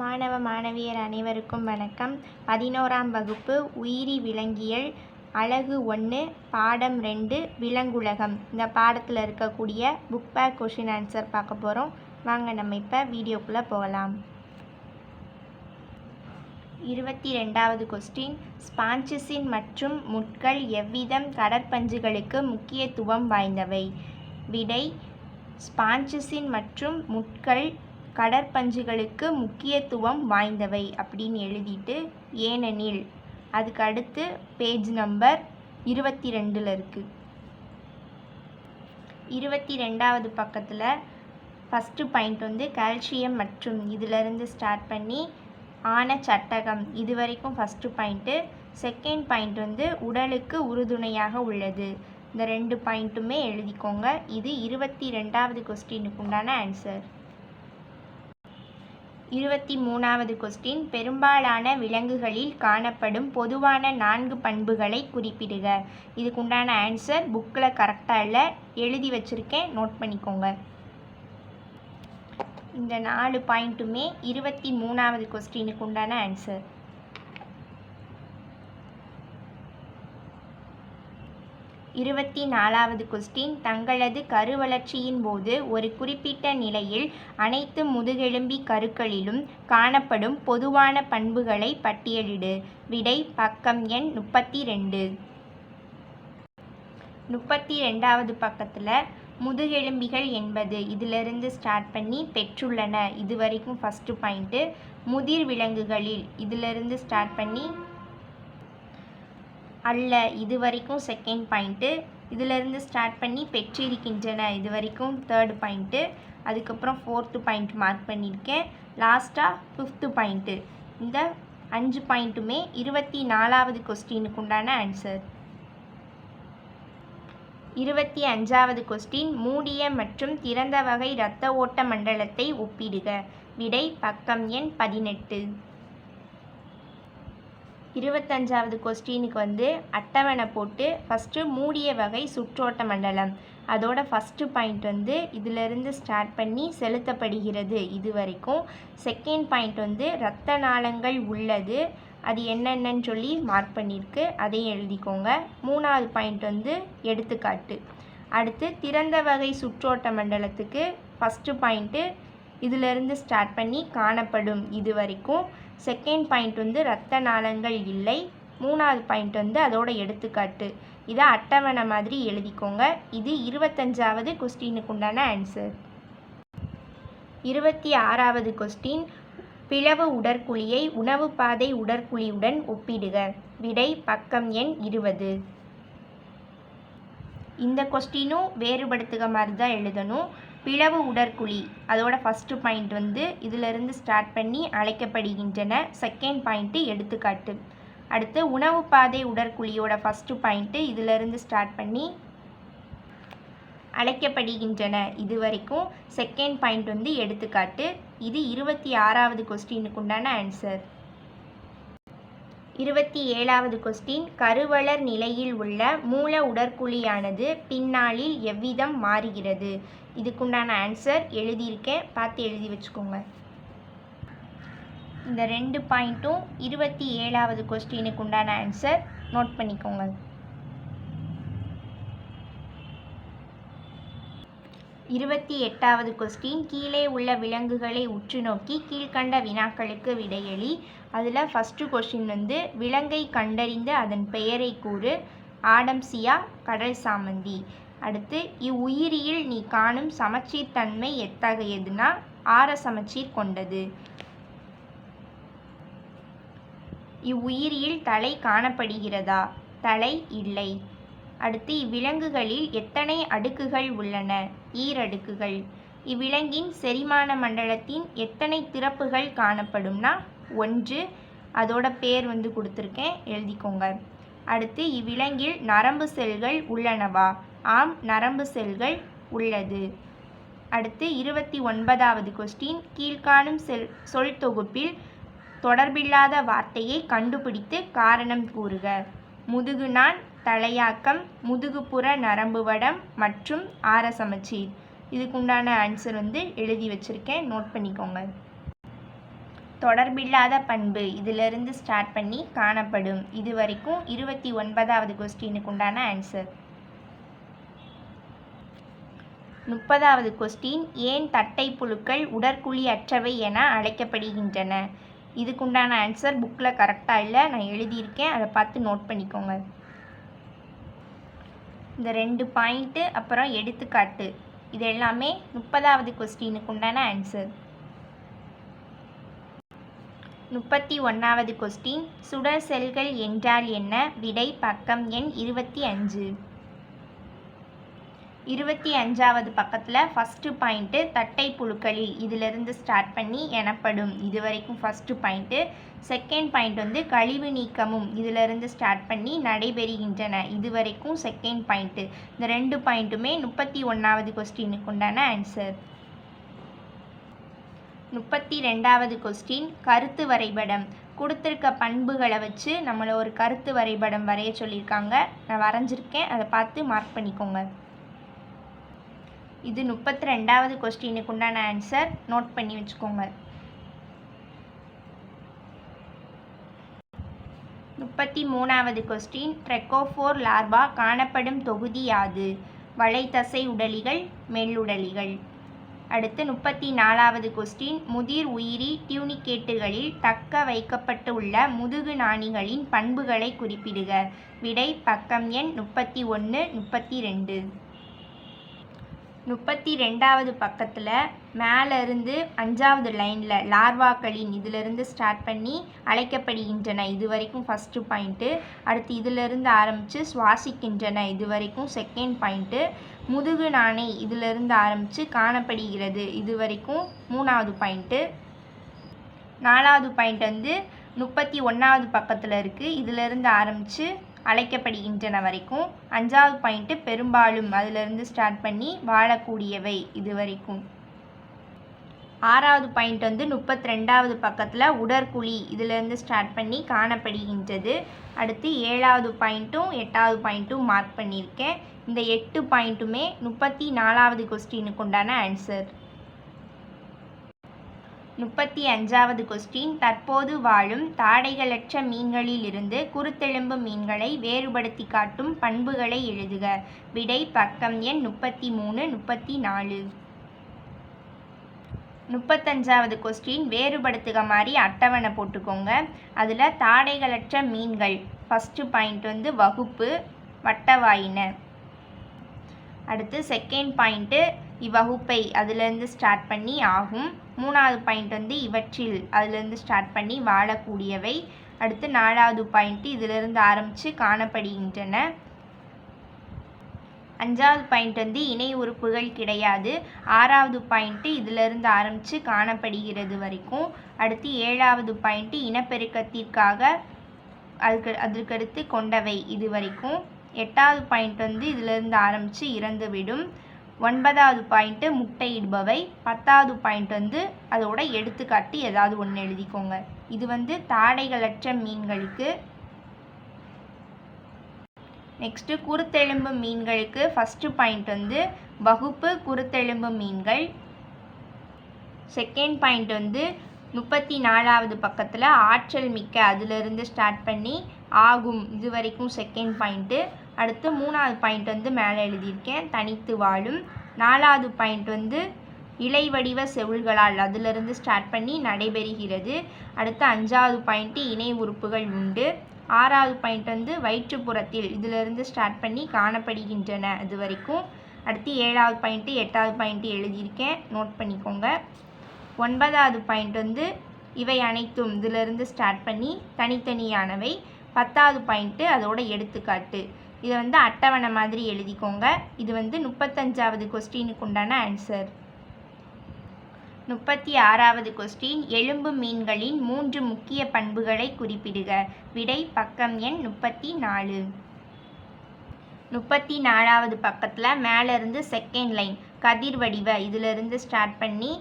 மாணவ மாணவியர் அனைவருக்கும் வணக்கம். பதினோராம் வகுப்பு உயிரி விலங்கியல் அழகு ஒன்று பாடம் ரெண்டு விலங்குலகம். இந்த பாடத்தில் இருக்கக்கூடிய புக் பேக் கொஷின் ஆன்சர் பார்க்க போகிறோம் வாங்க நம்ம இப்போ வீடியோக்குள்ளே போகலாம். இருபத்தி ரெண்டாவது கொஸ்டின் ஸ்பான்சிஸின் மற்றும் முட்கள் எவ்விதம் கடற்பஞ்சுகளுக்கு முக்கியத்துவம் வாய்ந்தவை? விடை ஸ்பான்சிஸின் மற்றும் முட்கள் கடற்பஞ்சுகளுக்கு முக்கியத்துவம் வாய்ந்தவை அப்படின்னு எழுதிட்டு ஏனெனில் அதுக்கு அடுத்து பேஜ் நம்பர் இருபத்தி ரெண்டில் இருக்குது இருபத்தி ரெண்டாவது பக்கத்தில் ஃபஸ்ட்டு பாயிண்ட் வந்து கால்சியம் மற்றும் இதிலிருந்து ஸ்டார்ட் பண்ணி ஆன சட்டகம் இது வரைக்கும் ஃபஸ்ட்டு பாயிண்ட்டு செகண்ட் பாயிண்ட் வந்து உடலுக்கு உறுதுணையாக உள்ளது. இந்த ரெண்டு பாயிண்ட்டுமே எழுதிக்கோங்க. இது இருபத்தி ரெண்டாவது கொஸ்டினுக்கு உண்டான ஆன்சர் இருபத்தி மூணாவது கொஸ்டின் பெரும்பாலான விலங்குகளில் காணப்படும் பொதுவான நான்கு பண்புகளை குறிப்பிடுக. இதுக்குண்டான ஆன்சர் புக்கில் கரெக்டாக இல்லை. எழுதி வச்சுருக்கேன். நோட் பண்ணிக்கோங்க. இந்த நாலு பாயிண்ட்டுமே இருபத்தி மூணாவது கொஸ்டினுக்கு உண்டான ஆன்சர் இருபத்தி நாலாவது கொஸ்டின் தங்களது கருவளர்ச்சியின் போது ஒரு குறிப்பிட்ட நிலையில் அனைத்து முதுகெலும்பி கருக்களிலும் காணப்படும் பொதுவான பண்புகளை பட்டியலிடு. விடை பக்கம் எண் முப்பத்தி ரெண்டு முப்பத்தி ரெண்டாவது பக்கத்தில் முதுகெலும்பிகள் என்பது இதிலிருந்து ஸ்டார்ட் பண்ணி பெற்றுள்ளன. இது வரைக்கும் ஃபஸ்ட்டு பாயிண்ட்டு முதிர் விலங்குகளில் இதிலிருந்து ஸ்டார்ட் பண்ணி அல்ல இது வரைக்கும் செகண்ட் பாயிண்ட்டு இதிலேருந்து ஸ்டார்ட் பண்ணி பெற்றிருக்கின்றன இது வரைக்கும் தேர்டு பாயிண்ட்டு அதுக்கப்புறம் ஃபோர்த்து பாயிண்ட் மார்க் பண்ணியிருக்கேன் லாஸ்ட்டாக ஃபிஃப்த்து பாயிண்ட்டு இந்த அஞ்சு பாயிண்ட்டுமே இருபத்தி நாலாவது கொஸ்டினுக்கு உண்டான ஆன்சர் இருபத்தி அஞ்சாவது கொஸ்டின் மூடிய மற்றும் திறந்த வகை இரத்த ஓட்ட மண்டலத்தை ஒப்பிடுக. விடை பக்கம் எண் பதினெட்டு. இருபத்தஞ்சாவது கொஸ்டினுக்கு வந்து அட்டவணை போட்டு ஃபஸ்ட்டு மூடிய வகை சுற்றோட்ட மண்டலம். அதோட ஃபஸ்ட்டு பாயிண்ட் வந்து இதிலிருந்து ஸ்டார்ட் பண்ணி செலுத்தப்படுகிறது இது வரைக்கும் செகண்ட் பாயிண்ட் வந்து இரத்த நாளங்கள் உள்ளது. அது என்னென்னு சொல்லி மார்க் பண்ணியிருக்கு. அதையும் எழுதிக்கோங்க. மூணாவது பாயிண்ட் வந்து எடுத்துக்காட்டு. அடுத்து திறந்த வகை சுற்றோட்ட மண்டலத்துக்கு ஃபஸ்ட்டு பாயிண்ட்டு இதிலிருந்து ஸ்டார்ட் பண்ணி காணப்படும் இது வரைக்கும் செகண்ட் பாயிண்ட் வந்து இரத்த நாளங்கள் இல்லை. மூணாவது பாயிண்ட் வந்து அதோட எடுத்துக்காட்டு. இதை அட்டவணை மாதிரி எழுதிக்கோங்க. இது இருபத்தஞ்சாவது கொஸ்டினுக்கு உண்டான ஆன்சர் இருபத்தி ஆறாவது கொஸ்டின் பிளவு உடற்குழியை உணவு பாதை உடற்குழியுடன் ஒப்பிடுக. விடை பக்கம் எண் இருபது. இந்த கொஸ்டினும் வேறுபடுத்துக மாதிரி தான் எழுதணும். பிளவு உடற்குழி அதோட ஃபஸ்ட்டு பாயிண்ட் வந்து இதிலிருந்து ஸ்டார்ட் பண்ணி அழைக்கப்படுகின்றன. செகண்ட் பாயிண்ட்டு எடுத்துக்காட்டு. அடுத்து உணவு பாதை உடற்குழியோட ஃபஸ்ட்டு பாயிண்ட்டு இதிலிருந்து ஸ்டார்ட் பண்ணி அழைக்கப்படுகின்றன இது வரைக்கும் செகண்ட் பாயிண்ட் வந்து எடுத்துக்காட்டு. இது இருபத்தி ஆறாவது கொஸ்டினுக்கு உண்டான ஆன்சர் இருபத்தி ஏழாவது கொஸ்டின் கருவளர் நிலையில் உள்ள மூல உடற்குழியானது பின்னாளில் எவ்விதம் மாறுகிறது? இதுக்குண்டான ஆன்சர் எழுதியிருக்கேன். பார்த்து எழுதி வச்சுக்கோங்க. இந்த ரெண்டு பாயிண்ட்டும் இருபத்தி ஏழாவது கொஸ்டினுக்கு உண்டான ஆன்சர் நோட் பண்ணிக்கோங்க. இருபத்தி எட்டாவது கொஸ்டின் கீழே உள்ள விலங்குகளை உற்று நோக்கி கீழ்கண்ட வினாக்களுக்கு விடையளி அதில் ஃபஸ்ட்டு கொஸ்டின் வந்து விலங்கை கண்டறிந்து அதன் பெயரை கூறு. ஆடம்சியா கடல் சாமந்தி. அடுத்து இவ்வுயிரியில் நீ காணும் சமச்சீர் தன்மை எத்தகையதுனா ஆர சமச்சீர் கொண்டது. இவ்வுயிரியில் தலை காணப்படுகிறதா? தலை இல்லை. அடுத்து இவ்விலங்குகளில் எத்தனை அடுக்குகள் உள்ளன? ஈரடுக்குகள். இவ்விலங்கின் செரிமான மண்டலத்தின் எத்தனை திறப்புகள் காணப்படும்னா ஒன்று. அதோட பேர் வந்து கொடுத்துருக்கேன். எழுதிக்கோங்க. அடுத்து இவ்விலங்கில் நரம்பு செல்கள் உள்ளனவா? ஆம் நரம்பு செல்கள் உள்ளது. அடுத்து இருபத்தி ஒன்பதாவது கொஸ்டின் கீழ்காணும் செல் சொல் தொகுப்பில் தொடர்பில்லாத வார்த்தையை கண்டுபிடித்து காரணம் கூறுக. முதுகு நான் தலையாக்கம் முதுகுப்புற நரம்பு வடம் மற்றும் ஆரசமச்சீர். இதுக்குண்டான ஆன்சர் வந்து எழுதி வச்சுருக்கேன். நோட் பண்ணிக்கோங்க. தொடர்பில்லாத பண்பு இதிலிருந்து ஸ்டார்ட் பண்ணி காணப்படும். இது வரைக்கும் இருபத்தி ஒன்பதாவது கொஸ்டினுக்கு உண்டான ஆன்சர் முப்பதாவது கொஸ்டின் ஏன் தட்டை புழுக்கள் உடற்குழி அற்றவை என அழைக்கப்படுகின்றன? இதுக்குண்டான ஆன்சர் புக்கில் கரெக்டாக இல்லை. நான் எழுதியிருக்கேன். அதை பார்த்து நோட் பண்ணிக்கோங்க. இந்த ரெண்டு பாயிண்ட்டு அப்புறம் எடுத்துக்காட்டு. இது எல்லாமே முப்பதாவது கொஸ்டினுக்கு உண்டான ஆன்சர் முப்பத்தி ஒன்றாவது கொஸ்டின் சுடர் செல்கள் என்றால் என்ன? விடை பக்கம் எண் இருபத்தி அஞ்சு. இருபத்தி அஞ்சாவது பக்கத்தில் ஃபஸ்ட்டு பாயிண்ட்டு தட்டை புழுக்களில் இதிலிருந்து ஸ்டார்ட் பண்ணி எனப்படும். இது வரைக்கும் ஃபஸ்ட்டு பாயிண்ட்டு செகண்ட் பாயிண்ட் வந்து கழிவு நீக்கமும் இதிலிருந்து ஸ்டார்ட் பண்ணி நடைபெறுகின்றன. இது வரைக்கும் செகண்ட் பாயிண்ட்டு இந்த ரெண்டு பாயிண்ட்டுமே முப்பத்தி ஒன்றாவது கொஸ்டினுக்கு உண்டான ஆன்சர் முப்பத்தி ரெண்டாவது கொஸ்டின் கருத்து வரைபடம். கொடுத்துருக்க பண்புகளை வச்சு நம்மளை ஒரு கருத்து வரைபடம் வரைய சொல்லியிருக்காங்க. நான் வரைஞ்சிருக்கேன். அதை பார்த்து மார்க் பண்ணிக்கோங்க. இது முப்பத்தி ரெண்டாவது கொஸ்டினுக்கு உண்டான ஆன்சர் நோட் பண்ணி வச்சுக்கோங்க. முப்பத்தி மூணாவது கொஸ்டின் ட்ரெக்கோஃபோர் லார்வா காணப்படும் தொகுதி யாது? வலைத்தசை உடலிகள் மெல்லுடலிகள் அடுத்து முப்பத்தி நாலாவது கொஸ்டின் முதிர் உயிரி டியூனிகேட்டுகளில் தக்க வைக்கப்பட்டுள்ள முதுகு நாணிகளின் பண்புகளை குறிப்பிடுக. விடை பக்கம் எண் முப்பத்தி ஒன்று முப்பத்தி ரெண்டு முப்பத்தி ரெண்டாவது பக்கத்தில் மேலேருந்து அஞ்சாவது லைனில் லார்வாக்களின் இதிலிருந்து ஸ்டார்ட் பண்ணி அழைக்கப்படுகின்றன. இது வரைக்கும் ஃபஸ்ட்டு பாயிண்ட்டு அடுத்து இதிலிருந்து ஆரம்பித்து சுவாசிக்கின்றன. இது வரைக்கும் செகண்ட் பாயிண்ட்டு முதுகு நாணை இதிலிருந்து ஆரம்பித்து காணப்படுகிறது. இது வரைக்கும் மூணாவது பாயிண்ட்டு நாலாவது பாயிண்ட் வந்து முப்பத்தி ஒன்றாவது பக்கத்தில் இருக்குது இதிலிருந்து ஆரம்பித்து அழைக்கப்படுகின்றன வரைக்கும். அஞ்சாவது பாயிண்ட்டு பெரும்பாலும் அதிலிருந்து ஸ்டார்ட் பண்ணி வாழக்கூடியவை இது வரைக்கும். ஆறாவது பாயிண்ட் வந்து முப்பத்தி ரெண்டாவது பக்கத்தில் உடற்குழி இதிலேருந்து ஸ்டார்ட் பண்ணி காணப்படுகின்றது. அடுத்து ஏழாவது பாயிண்ட்டும் எட்டாவது பாயிண்ட்டும் மார்க் பண்ணியிருக்கேன். இந்த எட்டு பாயிண்ட்டுமே முப்பத்தி நாலாவது கொஸ்டினுக்கு உண்டான ஆன்சர் முப்பத்தி அஞ்சாவது கொஸ்டின் தற்போது வாழும் தாடைகளற்ற மீன்களிலிருந்து குருத்தெலும்பு மீன்களை வேறுபடுத்தி காட்டும் பண்புகளை எழுதுக. விடை பக்கம் எண் முப்பத்தி மூணு முப்பத்தி நாலு. முப்பத்தஞ்சாவது கொஸ்டின் வேறுபடுத்துக மாதிரி அட்டவணை போட்டுக்கோங்க. அதில் தாடைகளற்ற மீன்கள். ஃபஸ்ட்டு பாயிண்ட் வந்து வகுப்பு வட்டவாயின. அடுத்து செகண்ட் பாயிண்ட்டு இவ்வகுப்பை அதுலேருந்து ஸ்டார்ட் பண்ணி ஆகும். மூணாவது பாயிண்ட் வந்து இவற்றில் அதுலேருந்து ஸ்டார்ட் பண்ணி வாழக்கூடியவை. அடுத்து நாலாவது பாயிண்ட்டு இதிலிருந்து ஆரம்பித்து காணப்படுகின்றன. அஞ்சாவது பாயிண்ட் வந்து இணை உறுப்புகள் கிடையாது. ஆறாவது பாயிண்ட்டு இதிலிருந்து ஆரம்பித்து காணப்படுகிறது வரைக்கும். அடுத்து ஏழாவது பாயிண்ட்டு இனப்பெருக்கத்திற்காக அதுக்கு அதற்கடுத்து கொண்டவை இது வரைக்கும். எட்டாவது பாயிண்ட் வந்து இதிலிருந்து ஆரம்பித்து இறந்துவிடும். ஒன்பதாவது பாயிண்ட்டு முட்டையிடுபவை. பத்தாவது பாயிண்ட் வந்து அதோட எடுத்துக்காட்டு ஏதாவது ஒன்று எழுதிக்கோங்க. இது வந்து தாடைகளற்ற மீன்களுக்கு. நெக்ஸ்ட்டு குருத்தெலும்பு மீன்களுக்கு ஃபஸ்ட்டு பாயிண்ட் வந்து வகுப்பு குருத்தெலும்பு மீன்கள். செகண்ட் பாயிண்ட் வந்து முப்பத்தி நாலாவது பக்கத்தில் ஆற்றல் மிக்க அதிலிருந்து ஸ்டார்ட் பண்ணி ஆகும். இது வரைக்கும் செகண்ட் பாயிண்ட்டு அடுத்து மூணாவது பாயிண்ட் வந்து மேலே எழுதியிருக்கேன். தனித்து வாழும். நாலாவது பாயிண்ட் வந்து இலை வடிவ செவுள்களால் அதிலிருந்து ஸ்டார்ட் பண்ணி நடைபெறுகிறது. அடுத்து அஞ்சாவது பாயிண்ட்டு இணை உறுப்புகள் உண்டு. ஆறாவது பாயிண்ட் வந்து வயிற்றுப்புறத்தில் இதிலிருந்து ஸ்டார்ட் பண்ணி காணப்படுகின்றன அது வரைக்கும். அடுத்து ஏழாவது பாயிண்ட்டு எட்டாவது பாயிண்ட்டு எழுதியிருக்கேன். நோட் பண்ணிக்கோங்க. ஒன்பதாவது பாயிண்ட் வந்து இவை அனைத்தும் இதிலிருந்து ஸ்டார்ட் பண்ணி தனித்தனியானவை. பத்தாவது பாயிண்ட்டு அதோட எடுத்துக்காட்டு. இதை வந்து அட்டவணை மாதிரி எழுதிக்கோங்க. இது வந்து முப்பத்தஞ்சாவது கொஸ்டினுக்கு உண்டான ஆன்சர் முப்பத்தி ஆறாவது கொஸ்டின் எலும்பு மீன்களின் மூன்று முக்கிய பண்புகளை குறிப்பிடுக. விடை பக்கம் எண் முப்பத்தி நாலு முப்பத்தி நாலாவது பக்கத்தில் மேலேருந்து செகண்ட் லைன் கதிர் வடிவ. இதிலிருந்து ஸ்டார்ட் பண்ணி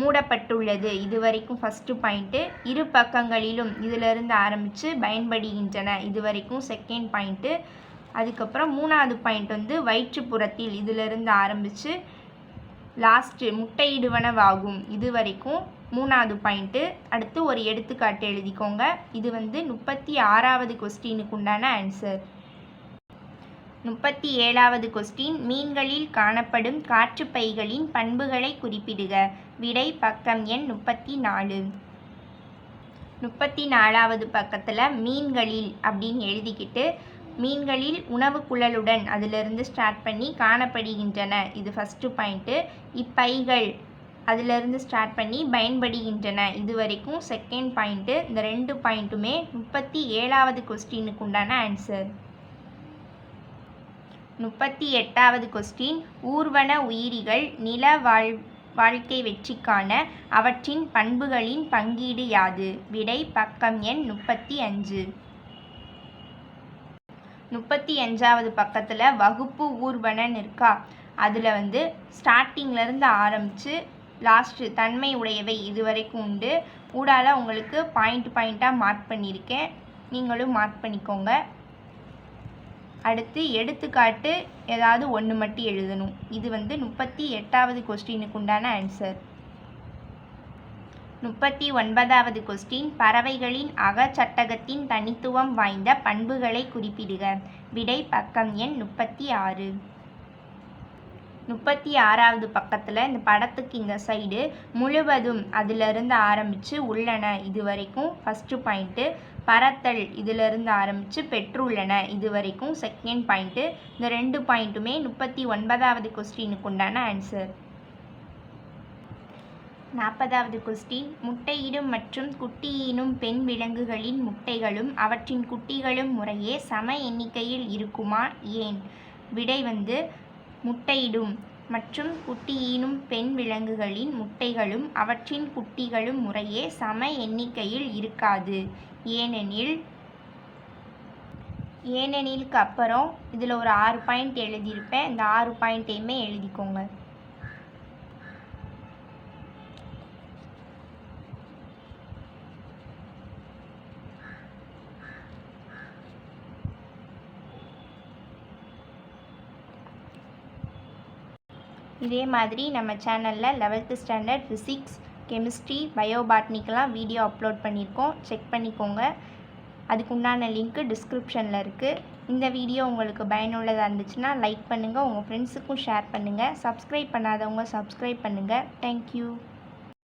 மூடப்பட்டுள்ளது. இது வரைக்கும் ஃபஸ்ட்டு பாயிண்ட்டு இரு பக்கங்களிலும் இதிலிருந்து ஆரம்பித்து பயன்படுகின்றன. இது வரைக்கும் செகண்ட் பாயிண்ட்டு அதுக்கப்புறம் மூணாவது பாயிண்ட் வந்து வயிற்றுப்புறத்தில் இதிலிருந்து ஆரம்பித்து லாஸ்ட்டு முட்டையிடுவனவாகும். இது வரைக்கும் மூணாவது பாயிண்ட்டு அடுத்து ஒரு எடுத்துக்காட்டு எழுதிக்கோங்க. இது வந்து முப்பத்தி ஆறாவது கொஸ்டினுக்கு உண்டான ஆன்சர் முப்பத்தி ஏழாவது கொஸ்டின் மீன்களில் காணப்படும் காற்றுப்பைகளின் பண்புகளை குறிப்பிடுக. விடை பக்கம் எண் முப்பத்தி நாலு முப்பத்தி நாலாவது பக்கத்தில் மீன்களில் அப்படின்னு எழுதிக்கிட்டு மீன்களில் உணவு குழலுடன் அதிலிருந்து ஸ்டார்ட் பண்ணி காணப்படுகின்றன. இது ஃபஸ்ட்டு பாயிண்ட்டு இப்பைகள் அதிலிருந்து ஸ்டார்ட் பண்ணி பயன்படுகின்றன. இது வரைக்கும் செகண்ட் பாயிண்ட்டு இந்த ரெண்டு பாயிண்ட்டுமே முப்பத்தி ஏழாவது கொஸ்டினுக்கு உண்டான ஆன்சர் முப்பத்தி எட்டாவது கொஸ்டின் ஊர்வன உயிரிகள் நில வாழ் வாழ்க்கை வெற்றிக்கான அவற்றின் பண்புகளின் பங்கீடு யாது? விடை பக்கம் எண் முப்பத்தி அஞ்சு. முப்பத்தி அஞ்சாவது பக்கத்தில் வகுப்பு ஊர்வனன் இருக்கா அதில் வந்து ஸ்டார்டிங்லேருந்து ஆரம்பித்து லாஸ்ட்டு தன்மை உடையவை இது வரைக்கும் உண்டு. ஊடால உங்களுக்கு பாயிண்ட் பாயிண்ட்டாக மார்க் பண்ணியிருக்கேன். நீங்களும் மார்க் பண்ணிக்கோங்க. அடுத்து எடுத்துக்காட்டு ஏதாவது ஒன்று மட்டும் எழுதணும். இது வந்து முப்பத்தி எட்டாவது கொஸ்டினுக்கு உண்டான ஆன்சர் முப்பத்தி ஒன்பதாவது கொஸ்டின் பறவைகளின் அகச்சட்டகத்தின் தனித்துவம் வாய்ந்த பண்புகளை குறிப்பிடுக. விடை பக்கம் எண் முப்பத்தி ஆறு. முப்பத்தி ஆறாவது பக்கத்தில் இந்த படத்துக்கு இந்த சைடு முழுவதும் அதிலிருந்து ஆரம்பித்து உள்ளன இது வரைக்கும் ஃபஸ்ட்டு பாயிண்ட்டு பறத்தல் இதிலிருந்து ஆரம்பித்து பெற்றுள்ளன இது வரைக்கும் செகண்ட் பாயிண்ட்டு இந்த ரெண்டு பாயிண்ட்டுமே முப்பத்தி ஒன்பதாவது கொஸ்டினுக்கு உண்டான ஆன்சர் நாற்பதாவது கொஸ்டின். முட்டையிடும் மற்றும் குட்டியினும் பெண் விலங்குகளின் முட்டைகளும் அவற்றின் குட்டிகளும் முறையே சம எண்ணிக்கையில் இருக்குமா? ஏன்? விடை வந்து முட்டையிடும் மற்றும் குட்டியினும் பெண் விலங்குகளின் முட்டைகளும் அவற்றின் குட்டிகளும் முறையே சம எண்ணிக்கையில் இருக்காது. ஏனெனில் ஏனெனிலுக்கு அப்புறம் இதில் ஒரு ஆறு பாயிண்ட் எழுதியிருப்பேன். இந்த ஆறு பாயிண்ட்டையுமே எழுதிக்கோங்க. இதே மாதிரி நம்ம சேனலில் லெவல்த்து ஸ்டாண்டர்ட் ஃபிசிக்ஸ் கெமிஸ்ட்ரி பயோபாட்னிக்கெலாம் வீடியோ அப்லோட் பண்ணியிருக்கோம். செக் பண்ணிக்கோங்க. அதுக்கு உண்டான லிங்க்கு டிஸ்கிரிப்ஷனில் இருக்குது இந்த வீடியோ உங்களுக்கு பயனுள்ளதாக இருந்துச்சுன்னா லைக் பண்ணுங்கள் உங்கள் ஃப்ரெண்ட்ஸுக்கும் ஷேர் பண்ணுங்கள் சப்ஸ்கிரைப் பண்ணாதவங்க சப்ஸ்கிரைப் பண்ணுங்கள் தேங்க்யூ